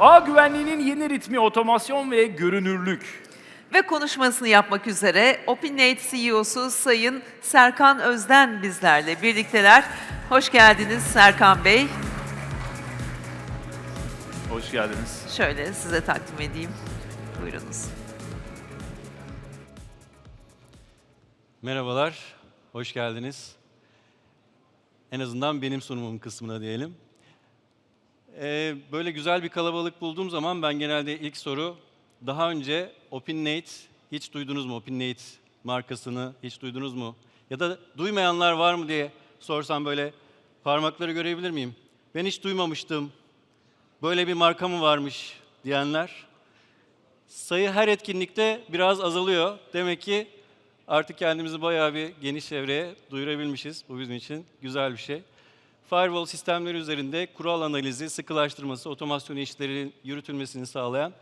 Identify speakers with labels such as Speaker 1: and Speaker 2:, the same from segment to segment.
Speaker 1: ağ güvenliğinin yeni ritmi otomasyon ve görünürlük.
Speaker 2: Ve konuşmasını yapmak üzere OpenNate CEO'su Sayın Serkan Özden bizlerle birlikteler. Hoş geldiniz Serkan Bey.
Speaker 1: Hoş geldiniz.
Speaker 2: Şöyle size takdim edeyim. Buyurunuz.
Speaker 3: Merhabalar, hoş geldiniz. En azından benim sunumum kısmına diyelim. Ee, böyle güzel bir kalabalık bulduğum zaman ben genelde ilk soru, daha önce OpenNate hiç duydunuz mu? OpenNate markasını hiç duydunuz mu? Ya da duymayanlar var mı diye sorsam böyle parmakları görebilir miyim? Ben hiç duymamıştım, böyle bir marka mı varmış diyenler. Sayı her etkinlikte biraz azalıyor. Demek ki artık kendimizi bayağı bir geniş çevreye duyurabilmişiz. Bu bizim için güzel bir şey. Firewall sistemleri üzerinde kural analizi, sıkılaştırması, otomasyon işlerinin yürütülmesini sağlayan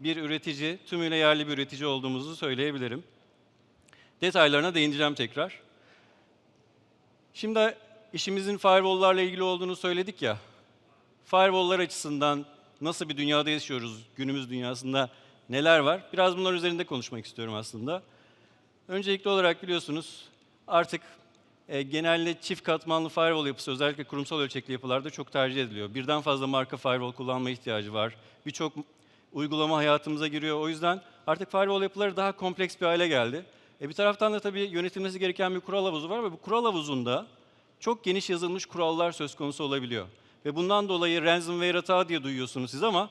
Speaker 3: bir üretici, tümüyle yerli bir üretici olduğumuzu söyleyebilirim. Detaylarına değineceğim tekrar. Şimdi işimizin firewall'larla ilgili olduğunu söyledik ya. Firewall'lar açısından nasıl bir dünyada yaşıyoruz, günümüz dünyasında neler var? Biraz bunlar üzerinde konuşmak istiyorum aslında. Öncelikli olarak biliyorsunuz artık e, genelde çift katmanlı firewall yapısı özellikle kurumsal ölçekli yapılarda çok tercih ediliyor. Birden fazla marka firewall kullanma ihtiyacı var. Birçok uygulama hayatımıza giriyor. O yüzden artık firewall yapıları daha kompleks bir hale geldi. E, bir taraftan da tabii yönetilmesi gereken bir kural havuzu var ve bu kural havuzunda çok geniş yazılmış kurallar söz konusu olabiliyor. Ve bundan dolayı ransomware hata diye duyuyorsunuz siz ama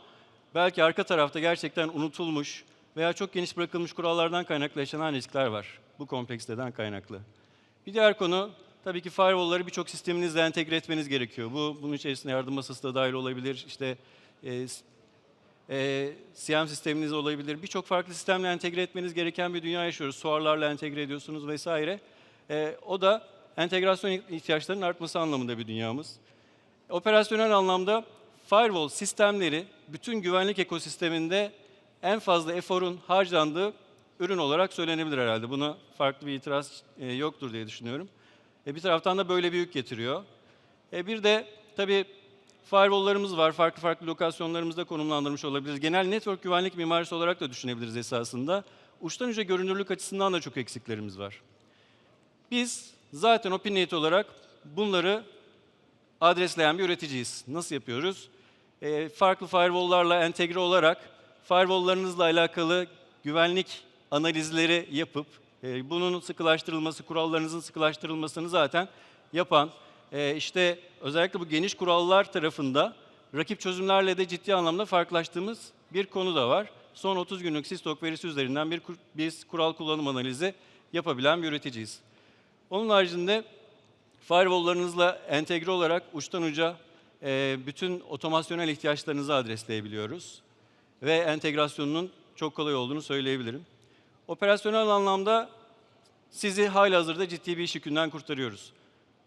Speaker 3: belki arka tarafta gerçekten unutulmuş veya çok geniş bırakılmış kurallardan kaynaklı yaşanan riskler var. Bu kompleksiteden kaynaklı. Bir diğer konu tabii ki firewall'ları birçok sisteminizle entegre etmeniz gerekiyor. Bu bunun içerisinde yardım masası da dahil olabilir. İşte e, e, CM sisteminiz olabilir. Birçok farklı sistemle entegre etmeniz gereken bir dünya yaşıyoruz. SOAR'larla entegre ediyorsunuz vesaire. E, o da entegrasyon ihtiyaçlarının artması anlamında bir dünyamız. Operasyonel anlamda firewall sistemleri bütün güvenlik ekosisteminde en fazla eforun harcandığı ürün olarak söylenebilir herhalde. Buna farklı bir itiraz e, yoktur diye düşünüyorum. E, bir taraftan da böyle bir yük getiriyor. E, bir de tabii firewall'larımız var. Farklı farklı lokasyonlarımızda konumlandırmış olabiliriz. Genel network güvenlik mimarisi olarak da düşünebiliriz esasında. Uçtan uca görünürlük açısından da çok eksiklerimiz var. Biz zaten OpenNet olarak bunları adresleyen bir üreticiyiz. Nasıl yapıyoruz? Ee, farklı firewall'larla entegre olarak firewall'larınızla alakalı güvenlik analizleri yapıp e, bunun sıkılaştırılması, kurallarınızın sıkılaştırılmasını zaten yapan e, işte özellikle bu geniş kurallar tarafında rakip çözümlerle de ciddi anlamda farklılaştığımız bir konu da var. Son 30 günlük sistok verisi üzerinden bir biz kural kullanım analizi yapabilen bir üreticiyiz. Onun haricinde firewall'larınızla entegre olarak uçtan uca e, bütün otomasyonel ihtiyaçlarınızı adresleyebiliyoruz. Ve entegrasyonunun çok kolay olduğunu söyleyebilirim. Operasyonel anlamda sizi halihazırda ciddi bir iş yükünden kurtarıyoruz.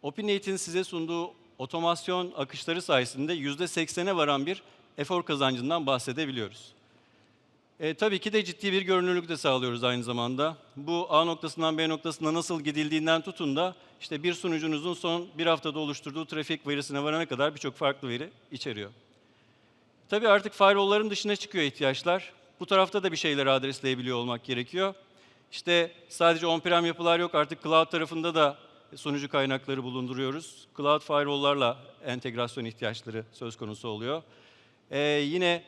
Speaker 3: OpenNate'in size sunduğu otomasyon akışları sayesinde %80'e varan bir efor kazancından bahsedebiliyoruz. E, tabii ki de ciddi bir görünürlük de sağlıyoruz aynı zamanda. Bu A noktasından B noktasına nasıl gidildiğinden tutun da işte bir sunucunuzun son bir haftada oluşturduğu trafik verisine varana kadar birçok farklı veri içeriyor. Tabii artık firewall'ların dışına çıkıyor ihtiyaçlar. Bu tarafta da bir şeyleri adresleyebiliyor olmak gerekiyor. İşte sadece on-prem yapılar yok, artık cloud tarafında da sunucu kaynakları bulunduruyoruz. Cloud firewall'larla entegrasyon ihtiyaçları söz konusu oluyor. Ee, yine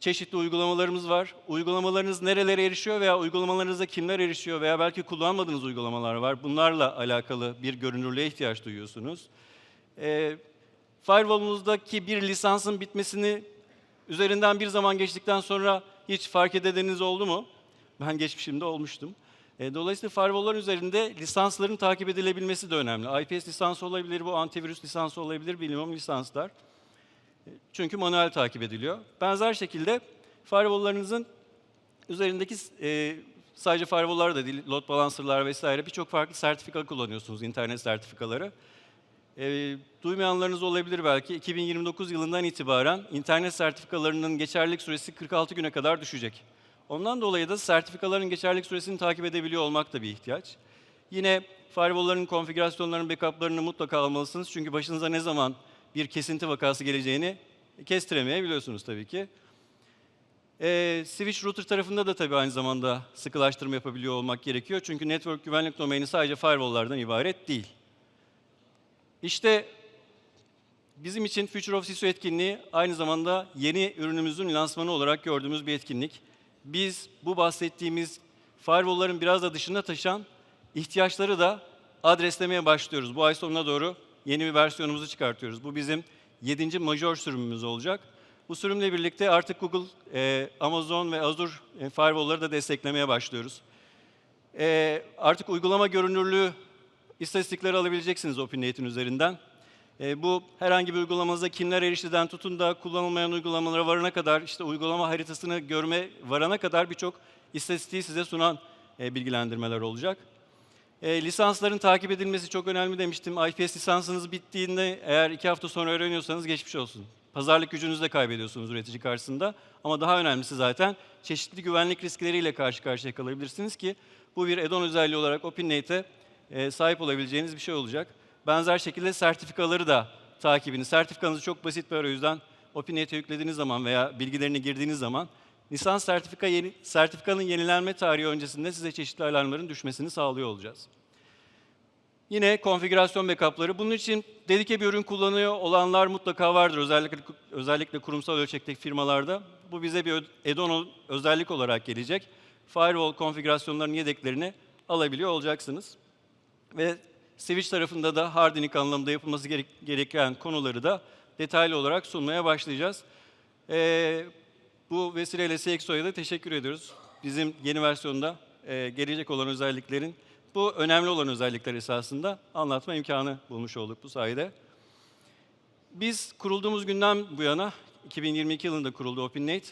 Speaker 3: çeşitli uygulamalarımız var. Uygulamalarınız nerelere erişiyor veya uygulamalarınıza kimler erişiyor veya belki kullanmadığınız uygulamalar var. Bunlarla alakalı bir görünürlüğe ihtiyaç duyuyorsunuz. Ee, firewall'unuzdaki bir lisansın bitmesini üzerinden bir zaman geçtikten sonra hiç fark edeniniz oldu mu? Ben geçmişimde olmuştum. E, dolayısıyla firewall'ların üzerinde lisansların takip edilebilmesi de önemli. IPS lisansı olabilir, bu antivirüs lisansı olabilir, bilmem lisanslar. E, Çünkü manuel takip ediliyor. Benzer şekilde firewall'larınızın üzerindeki e, sadece firewall'lar da değil, load balancer'lar vesaire birçok farklı sertifika kullanıyorsunuz, internet sertifikaları. E, duymayanlarınız olabilir belki. 2029 yılından itibaren internet sertifikalarının geçerlilik süresi 46 güne kadar düşecek. Ondan dolayı da sertifikaların geçerlilik süresini takip edebiliyor olmak da bir ihtiyaç. Yine firewall'ların konfigürasyonlarının backup'larını mutlaka almalısınız. Çünkü başınıza ne zaman bir kesinti vakası geleceğini kestiremeyebiliyorsunuz tabii ki. Ee, switch router tarafında da tabii aynı zamanda sıkılaştırma yapabiliyor olmak gerekiyor. Çünkü network güvenlik domaini sadece firewall'lardan ibaret değil. İşte bizim için Future of CISO etkinliği aynı zamanda yeni ürünümüzün lansmanı olarak gördüğümüz bir etkinlik. Biz bu bahsettiğimiz firewall'ların biraz da dışına taşan ihtiyaçları da adreslemeye başlıyoruz. Bu ay sonuna doğru yeni bir versiyonumuzu çıkartıyoruz. Bu bizim 7. major sürümümüz olacak. Bu sürümle birlikte artık Google, e, Amazon ve Azure e, firewall'ları da desteklemeye başlıyoruz. E, artık uygulama görünürlüğü istatistikleri alabileceksiniz OpenNate'in üzerinden. E, bu herhangi bir uygulamanıza kimler eriştiden tutun da kullanılmayan uygulamalara varana kadar, işte uygulama haritasını görme varana kadar birçok istatistiği size sunan e, bilgilendirmeler olacak. E, lisansların takip edilmesi çok önemli demiştim. IPS lisansınız bittiğinde eğer iki hafta sonra öğreniyorsanız geçmiş olsun. Pazarlık gücünüzü de kaybediyorsunuz üretici karşısında. Ama daha önemlisi zaten çeşitli güvenlik riskleriyle karşı karşıya kalabilirsiniz ki bu bir add-on özelliği olarak OpenNate'e sahip olabileceğiniz bir şey olacak. Benzer şekilde sertifikaları da takibini. Sertifikanız çok basit bir arayüzden OpenNate'e yüklediğiniz zaman veya bilgilerini girdiğiniz zaman lisans sertifika yeni, sertifikanın yenilenme tarihi öncesinde size çeşitli alarmların düşmesini sağlıyor olacağız. Yine konfigürasyon backup'ları. Bunun için dedike bir ürün kullanıyor olanlar mutlaka vardır. Özellikle özellikle kurumsal ölçekteki firmalarda. Bu bize bir add-on özellik olarak gelecek. Firewall konfigürasyonlarının yedeklerini alabiliyor olacaksınız. Ve switch tarafında da hardening anlamında yapılması gerek- gereken konuları da detaylı olarak sunmaya başlayacağız. Ee, bu vesileyle CXO'ya da teşekkür ediyoruz. Bizim yeni versiyonda e, gelecek olan özelliklerin, bu önemli olan özellikler esasında anlatma imkanı bulmuş olduk bu sayede. Biz kurulduğumuz günden bu yana, 2022 yılında kuruldu OpenNate.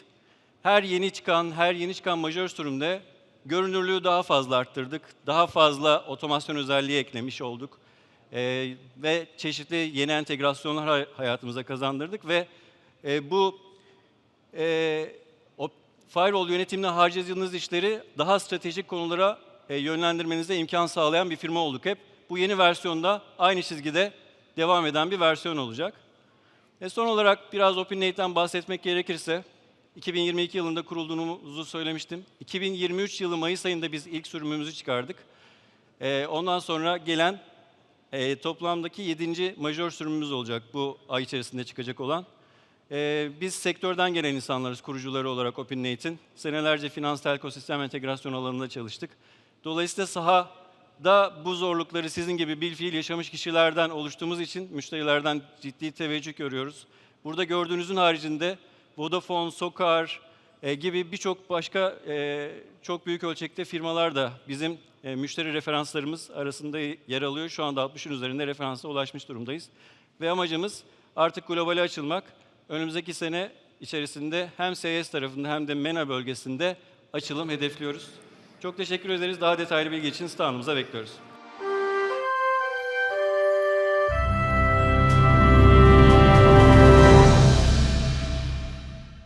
Speaker 3: Her yeni çıkan, her yeni çıkan majör sürümde görünürlüğü daha fazla arttırdık. Daha fazla otomasyon özelliği eklemiş olduk. Ee, ve çeşitli yeni entegrasyonlar hay- hayatımıza kazandırdık ve e, bu e, o firewall yönetimine harcadığınız işleri daha stratejik konulara e, yönlendirmenize imkan sağlayan bir firma olduk hep. Bu yeni versiyonda aynı çizgide devam eden bir versiyon olacak. E son olarak biraz OpenNate'den bahsetmek gerekirse, 2022 yılında kurulduğumuzu söylemiştim. 2023 yılı Mayıs ayında biz ilk sürümümüzü çıkardık. E, ondan sonra gelen e, toplamdaki 7. majör sürümümüz olacak bu ay içerisinde çıkacak olan. E, biz sektörden gelen insanlarız, kurucuları olarak OpenNate'in. Senelerce finans telko sistem entegrasyon alanında çalıştık. Dolayısıyla sahada bu zorlukları sizin gibi bilfiil yaşamış kişilerden oluştuğumuz için müşterilerden ciddi teveccüh görüyoruz. Burada gördüğünüzün haricinde Vodafone, Sokar e, gibi birçok başka e, çok büyük ölçekte firmalar da bizim e, müşteri referanslarımız arasında yer alıyor. Şu anda 60'ın üzerinde referansa ulaşmış durumdayız. Ve amacımız artık globale açılmak. Önümüzdeki sene içerisinde hem CS tarafında hem de MENA bölgesinde açılım hedefliyoruz. Çok teşekkür ederiz. Daha detaylı bilgi için standımıza bekliyoruz.